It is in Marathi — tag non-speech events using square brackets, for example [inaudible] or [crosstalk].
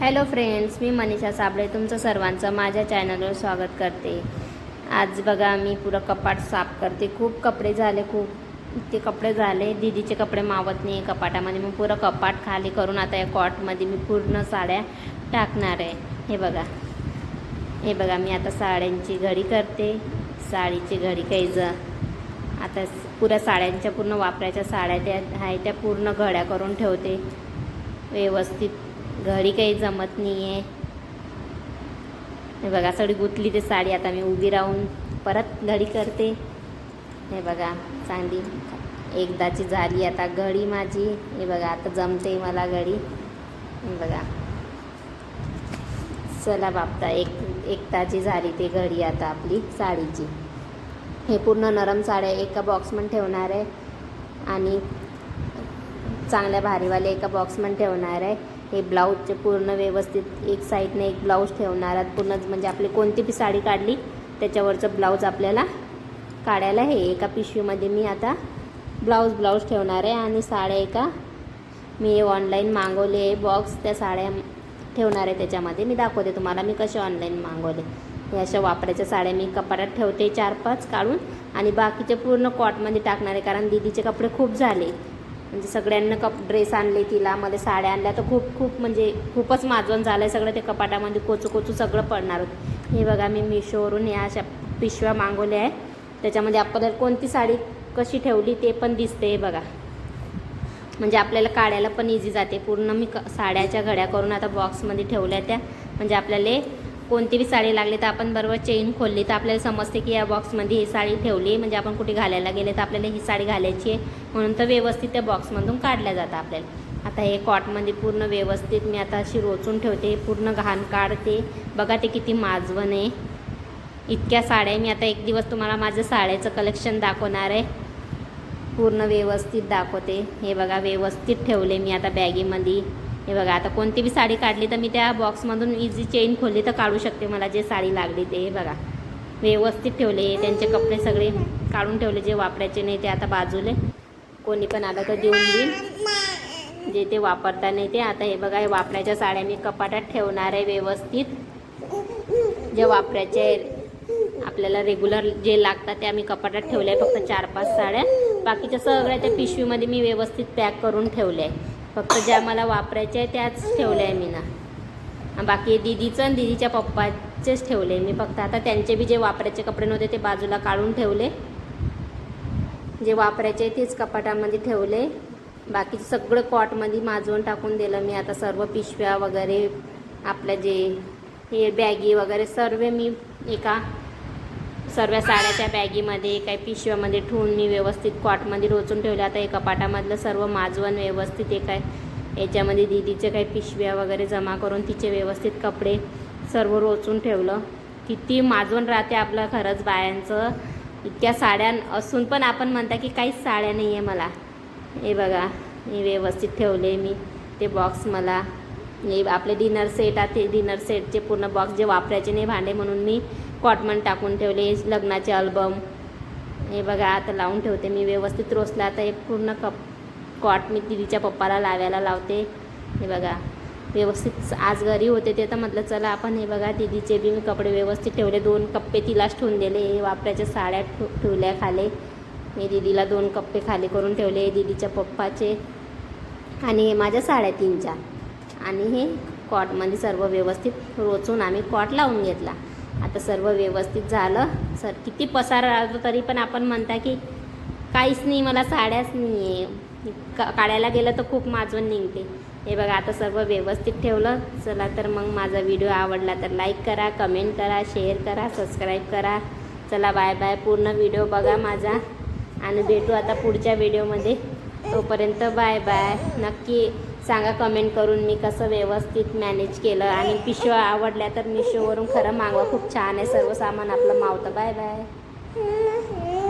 हॅलो फ्रेंड्स मी मनीषा साबळे तुमचं सर्वांचं माझ्या चॅनलवर स्वागत करते. आज बघा मी पुरं कपाट साफ करते. खूप कपडे झाले खूप ते कपडे झाले. दीदीचे कपडे मावत नाही कपाटामध्ये. मग पुरं कपाट खाली करून आता या कॉटमध्ये मी पूर्ण साड्या टाकणार आहे. हे बघा. हे बघा मी आता साड्यांची घडी करते. साडीची घडी काही ज आता पुऱ्या साड्यांच्या पूर्ण वापरायच्या साड्या त्या आहे त्या पूर्ण घड्या करून ठेवते. व्यवस्थित घडी काही जमत नाही आहे हे बघा सगळी गुतली ते साडी आता मी उभी राहून परत घडी करते. हे बघा चांगली एकदाची झाली आता घडी माझी. हे बघा आता जमते मला घडी. बघा. चला बापता एक एकताची झाली ती घडी आता आपली साडीची. हे पूर्ण नरम साड्या एका बॉक्समध्ये ठेवणार आहे. आणि चांगल्या भारीवाले एका बॉक्समध्ये ठेवणार आहे. हे ब्लाऊजचे पूर्ण व्यवस्थित एक साईडने एक ब्लाऊज ठेवणार आहे पूर्णच म्हणजे आपली कोणती बी साडी काढली त्याच्यावरचं ब्लाऊज आपल्याला काढायला हे एका पिशवीमध्ये मी आता ब्लाऊज ब्लाऊज ठेवणार आहे आणि साड्या एका मी ऑनलाईन मागवले आहे. बॉक्स त्या साड्या ठेवणार आहे त्याच्यामध्ये. मी दाखवते तुम्हाला मी कसे ऑनलाईन मागवले. हे अशा वापरायच्या साड्या मी कपाटात ठेवते चार पाच काढून आणि बाकीचे पूर्ण कॉटमध्ये टाकणार आहे. कारण दीदीचे कपडे खूप झाले. म्हणजे सगळ्यांना कप ड्रेस आणले तिला मध्ये साड्या आणल्या. तर खूप खूप म्हणजे खूपच माजवण झालं आहे सगळं ते कपाटामध्ये. कोचू कोचू सगळं पडणार होतं. हे बघा मी मिशोवरून या अशा पिशव्या मागवल्या आहे त्याच्यामध्ये आपल्याला कोणती साडी कशी ठेवली ते पण दिसते हे बघा. म्हणजे आपल्याला काढायला पण इझी जाते. पूर्ण मी क साड्याच्या घड्या करून आता बॉक्समध्ये ठेवल्या त्या. म्हणजे आपल्याला कोणती बी साडी लागली तर आपण बरोबर चेन खोलली. तर आपल्याला समजते की या बॉक्समध्ये ही साडी ठेवली. आहे म्हणजे आपण कुठे घालायला गेले तर आपल्याला ही साडी घालायची आहे. म्हणून तर व्यवस्थित त्या बॉक्समधून काढल्या जातं आपल्याला. आता हे कॉटमध्ये पूर्ण व्यवस्थित मी आता अशी रोचून ठेवते. पूर्ण घाण काढते. बघा ते किती माजवण आहे. इतक्या साड्या मी आता एक दिवस तुम्हाला माझं साड्याचं कलेक्शन दाखवणार आहे. पूर्ण व्यवस्थित दाखवते. हे बघा व्यवस्थित ठेवले मी आता बॅगीमध्ये हे बघा आता कोणती बी साडी काढली तर मी त्या बॉक्समधून इझी चेन खोलली तर काढू शकते मला जे साडी लागली ते हे बघा. व्यवस्थित ठेवले त्यांचे कपडे सगळे काढून ठेवले जे वापरायचे नाही ते आता बाजूले. कोणी पण आलं तर देऊन देईन जे ते वापरता नाही ते. आता हे बघा हे वापरायच्या साड्या मी कपाटात ठेवणार आहे व्यवस्थित. जे वापरायचे आपल्याला रेग्युलर जे लागतात ते आम्ही कपाटात ठेवले आहे फक्त चार पाच साड्या. बाकीच्या सगळ्या त्या पिशवीमध्ये मी व्यवस्थित पॅक करून ठेवल्या आहे फक्त ज्या मला वापरायच्या आहे त्याच ठेवल्या आहे मी ना. बाकी दीदीचं आणि दिदीच्या पप्पाचेच ठेवले. मी फक्त आता त्यांचे बी जे वापरायचे कपडे नव्हते ते बाजूला काढून ठेवले. जे वापरायचे तेच कपाटामध्ये ठेवले. बाकीचं सगळं कॉटमध्ये माजवून टाकून दिलं मी. आता सर्व पिशव्या वगैरे आपल्या जे हे बॅगी वगैरे सर्व मी एका सर्व साड्याच्या बॅगीमध्ये काही पिशव्यामध्ये ठेवून मी व्यवस्थित कॉटमध्ये रोचून ठेवले आता हे कपाटामधलं सर्व माजवण व्यवस्थित एक आहे याच्यामध्ये दीदीचे काही पिशव्या वगैरे जमा करून तिचे व्यवस्थित कपडे सर्व रोचून ठेवलं. किती माजवण राहते आपलं खरंच बायांचं. इतक्या साड्या असून पण आपण म्हणता की काहीच साड्या नाही आहे मला. हे बघा मी व्यवस्थित ठेवले मी ते बॉक्स मला. हे आपले डिनर सेट आहे ते डिनर सेटचे पूर्ण बॉक्स जे वापरायचे नाही भांडे म्हणून मी कॉटमन टाकून ठेवले लग्नाचे अल्बम हे बघा आता लावून ठेवते मी व्यवस्थित रोसला आता हे पूर्ण कप कॉट मी दिदीच्या पप्पाला लावायला लावते. हे बघा व्यवस्थित आज घरी होते ते तर म्हटलं चला आपण हे बघा दीदीचे बी मी कपडे व्यवस्थित ठेवले. दोन कप्पे तिलाच ठेवून दिले. हे वापराच्या साड्या ठेवल्या खाली. मी दिदीला दोन कप्पे खाली करून ठेवले दीदीच्या पप्पाचे. आणि हे माझ्या साड्या तीनच्या. आणि हे कॉटमध्ये सर्व व्यवस्थित रोचून आम्ही कॉट लावून घेतला. आता सर्व व्यवस्थित झालं. सर किती पसारा राहतो तरी पण आपण म्हणता की काहीच नाही मला साड्याच नाही आहे का काढायला गेलं तर खूप माजवण निघते. हे बघा आता सर्व व्यवस्थित ठेवलं. चला तर मग माझा व्हिडिओ आवडला तर लाईक करा कमेंट करा शेअर करा सबस्क्राईब करा. चला बाय बाय. पूर्ण व्हिडिओ बघा माझा. आणि भेटू आता पुढच्या व्हिडिओमध्ये. तोपर्यंत बाय बाय. नक्की. सांगा कमेंट करून मी कसं व्यवस्थित मॅनेज केलं. आणि पिशव्या आवडल्या तर मिशोवरून खरं मागवा. खूप छान आहे सर्व सामान आपलं मावतं. Bye bye [laughs]